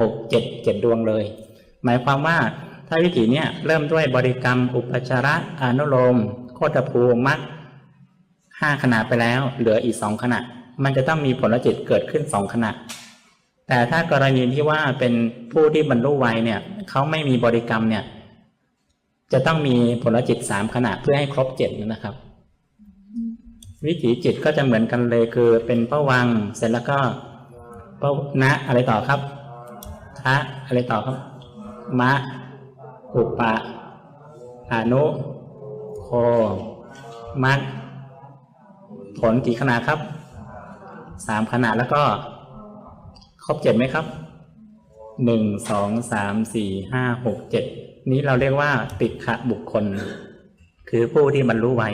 หกเจ็ดเจ็ดดวงเลย หมายความว่าถ้าวิถีเนี้ยเริ่มด้วยบริกรรมอุปจาระอนุโลมโคตภูมัดห้าขณะไปแล้ว เหลืออีกสองขณะ มันจะต้องมีผลจิตเกิดขึ้นสองขณะ แต่ถ้ากรณีที่ว่าเป็นผู้ที่บรรลุไวเนี่ยเขาไม่มีบริกรรมเนี่ย จะต้องมีผลจิตสามขณะเพื่อให้ครบเจ็ดนะครับ วิถีจิตก็จะเหมือนกันเลยคือเป็นพระวังเสร็จแล้วก็พระนะอะไรต่อครับะอะไรต่อครับ มะ อุปะอนุโคมัดผลกี่ขนาดครับ สามขนาดแล้วก็ ครบเจ็ดไหมครับ หนึ่ง สอง สาม สี่ ห้า หก เจ็ด นี้เราเรียกว่า ติดขะบุคคล คือผู้ที่บรรลุไว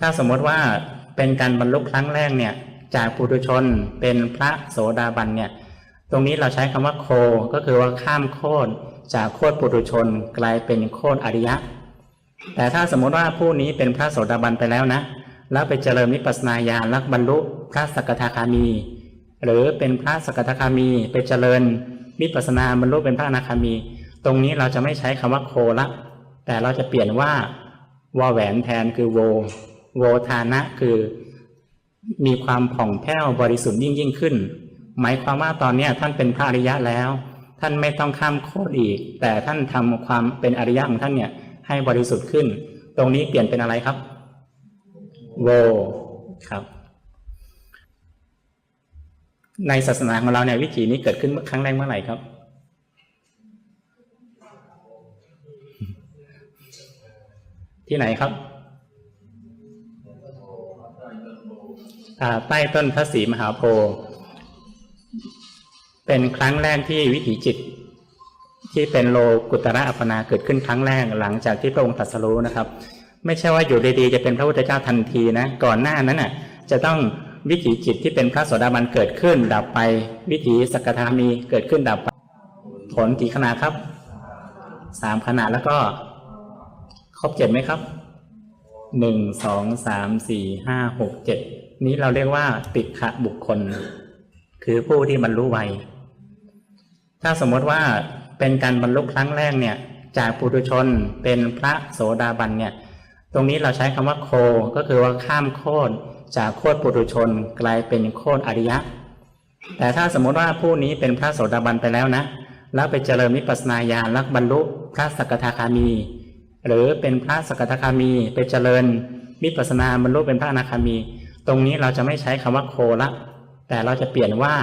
ถ้าสมมติว่าเป็นการบรรลุครั้งแรกเนี่ย จากปุถุชนเป็นพระโสดาบันเนี่ย ตรงนี้เราใช้คำว่าโค ก็คือว่าข้ามโคดจากโคดปุถุชนกลายเป็นโคดอริยะ แต่ถ้าสมมติว่าผู้นี้เป็นพระโสดาบันไปแล้วนะ แล้วไปเจริญวิปัสนาญาณแล้วบรรลุพระสกทาคามี หรือเป็นพระสกทาคามี ไปเจริญวิปัสนาบรรลุเป็นพระอนาคามี ตรงนี้เราจะไม่ใช้คำว่าโคละ แต่เราจะเปลี่ยนว่าวอแหวนแทนคือโว โวทานะคือ มีความผ่องแผ้วบริสุทธิ์ยิ่งยิ่งขึ้น หมายความว่าตอนเนี้ยท่านเป็นพระอริยะแล้ว ท่านไม่ต้องข้ามโคดอีก แต่ท่านทำความเป็นอริยะของท่านเนี่ยให้บริสุทธิ์ขึ้น ตรงนี้เปลี่ยนเป็นอะไรครับโวครับ ในศาสนาของเราเนี่ยวิถีนี้เกิดขึ้นครั้งแรกเมื่อไหร่ครับ ที่ไหนครับอ่าใต้ต้นพระศรีมหาโพธิ์ เป็นครั้งแรกที่วิถีจิต ที่เป็นโลกุตระอัปนาเกิดขึ้นครั้งแรกหลังจากที่พระองค์ตรัสรู้นะครับ ไม่ใช่ว่าอยู่ดีๆจะเป็นพระพุทธเจ้าทันทีนะก่อนหน้านั้นน่ะ จะต้องวิถีจิตที่เป็นพระโสดาบันเกิดขึ้น ดับไป วิถีสกทามีเกิดขึ้นดับไป ผลกี่ขนาดครับสามขนาดแล้วก็ ครบเจ็ดไหมครับหนึ่งสองสามสี่ห้าหกเจ็ดนี้เราเรียกว่าติขะบุคคล คือผู้ที่บรรลุไวถ้าสมมติว่าเป็นการบรรลุครั้งแรกเนี่ย จากปุถุชนเป็นพระโสดาบันเนี่ย ตรงนี้เราใช้คำว่าโค ก็คือว่าข้ามโคดจากโคดปุถุชนกลายเป็นโคดอริยะ แต่ถ้าสมมติว่าผู้นี้เป็นพระโสดาบันไปแล้วนะ แล้วไปเจริญวิปัสนาญาณแล้วบรรลุพระสกทาคามี หรือเป็นพระสกทาคามี ไปเจริญวิปัสนาบรรลุเป็นพระอนาคามี ตรงนี้เราจะไม่ใช้คำว่าโคละ แต่เราจะเปลี่ยนว่า